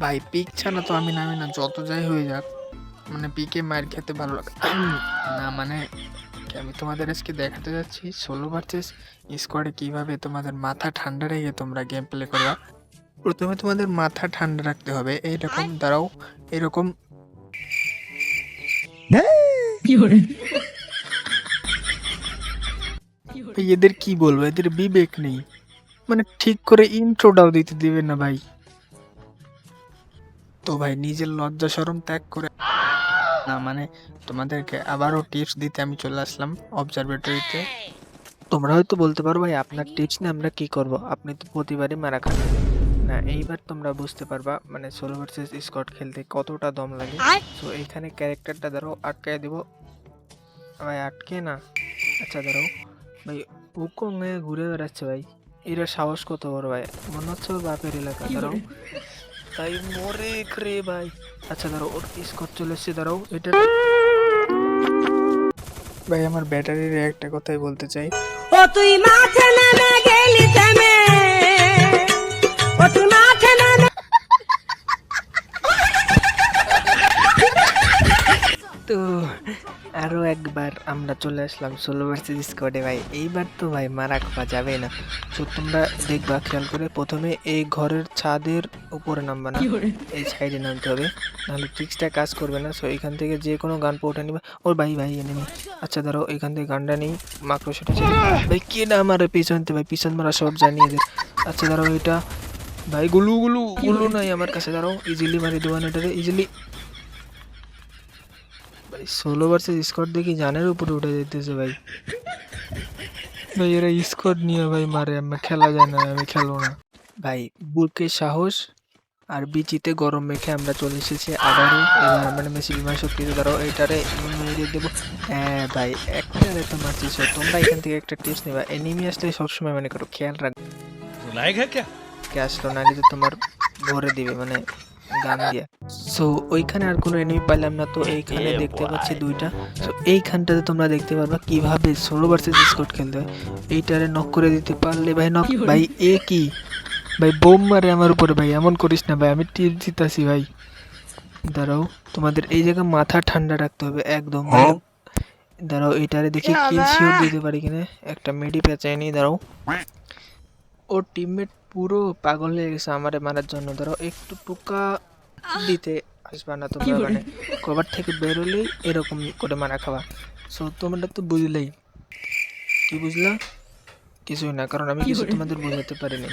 ভাই পিক ছাড়া তো আমি নামি না যত যাই হয়ে যাক মানে পিকে মায়ের খেতে ভালো লাগে। না মানে আমি তোমাদের আজকে দেখাতে যাচ্ছি ষোলো ভার্সেস স্কোয়াডে কীভাবে তোমাদের মাথা ঠান্ডা রেখে তোমরা গেম প্লে করবা। প্রথমে তোমাদের মাথা ঠান্ডা রাখতে হবে এইরকম দাঁড়াও এরকম এদের কি বলব? এদের বিবেক নেই। মানে ঠিক করে ইন্ট্রোটাও দিতে দিবে না ভাই। তো ভাই নিজের লজ্জা শরম ত্যাগ করে না মানে তোমাদেরকে আবারও টিপস দিতে আমি চলে আসলাম অবজারভেটরিতে তোমরা হয়তো বলতে পারো ভাই আপনার টিপস নিয়ে আমরা কি করব? আপনি তো প্রতিবারই মারা খান। না এইবার তোমরা বুঝতে পারবা মানে সোলো ভার্সেস স্কট খেলতে কতটা দম লাগে। তো এইখানে ক্যারেক্টারটা ধরো আটকায় দিব। ভাই আটকে না? আচ্ছা ধরো। ভাই উকং ঘুরে বেড়াচ্ছে ভাই। এরা সাহস কত বড় ভাই? মনে হচ্ছে ওর বাপের এলাকা ধরো। তাই মরে রে ভাই আচ্ছা ধরো ওর স্কট চলে এসছে ধরো এটা ভাই আমার ব্যাটারির একটা কথাই বলতে চাই। ও তুই মাঠে নেমে গেলি থেমে ও তুই মাঠে নেমে তো আরও একবার আমরা চলে আসলাম ষোলো ভার্সেস স্কোয়াডে ভাই। এইবার তো ভাই মারা খাওয়া যাবে না। তো তোমরা দেখবা খেয়াল করে প্রথমে এই ঘরের ছাদের উপরে নামবা না। এই সাইডে নামতে হবে। নাহলে ট্রিক্সটা কাজ করবে না। সো এখান থেকে যে কোনো গান পোটা নিবে। ওর ভাই ভাই এনেমি আচ্ছা ধরো এখান থেকে গানটা নেই। মাকড়সাটা ছেড়ে ভাই কে না আমার পিছনতে ভাই পিছন মারা সব জানিয়ে এদের আচ্ছা ধরো এটা। ভাই গুলু গুলু গুলু নাই আমার কাছে। ধরো ইজিলি মারি দেওয়ান এটারে। ইজিলি ভাই সোলো ভার্সেস স্কট দেখি জানের উপরে উঠে যেতেছে ভাই। ভাই এরা স্কট নিয়ে ভাই মারে আমি খেলা যায় না আমি খেলব না। ভাই বুকে সাহস আর বিচিতে গরম মেখে আমরা চলে এসেছি আবারও মানে মেসি বিমান শক্তিতে। দাঁড়াও এটারে মেরে দেবো। হ্যাঁ ভাই একটা এত মারছিস তোমরা এখান থেকে একটা টিপস নেবা। এনিমি আসলে সবসময় মানে করো খেয়াল রাখবে ক্যাশ তো নাহলে তোমার ভরে দিবে মানে গান দিয়ে সো ওইখানে আর কোনো এনিমি পাইলাম না তো এইখানে দেখতে পাচ্ছি দুইটা। সো এইখানটাতে তোমরা দেখতে পারবা কীভাবে ষোলো ভার্সেস স্কট খেলতে হয়। এইটারে নক করে দিতে পারলে ভাই নক ভাই এ কি? ভাই বোম মারে আমার উপরে ভাই এমন করিস না ভাই আমি টিপ দিতাছি ভাই। দাঁড়াও তোমাদের এই জায়গায় মাথা ঠান্ডা রাখতে হবে একদম। দাঁড়াও এইটারে দেখি কিল শিওর দিতে পারি কিনা। একটা মেডি পেঁচাই নি দাঁড়াও। ওর টিমমেট পুরো পাগল হয়ে গেছে আমারে মারার জন্য। ধরো একটু টুকা দিতে আসবা না তোমরা মানে কবার থেকে বেরোলেই এরকম করে মারা খাওয়া সো তোমরা তো বুঝলেই। কি বুঝলা? কিছুই না কারণ আমি কিছু তোমাদের বোঝাতে পারিনি।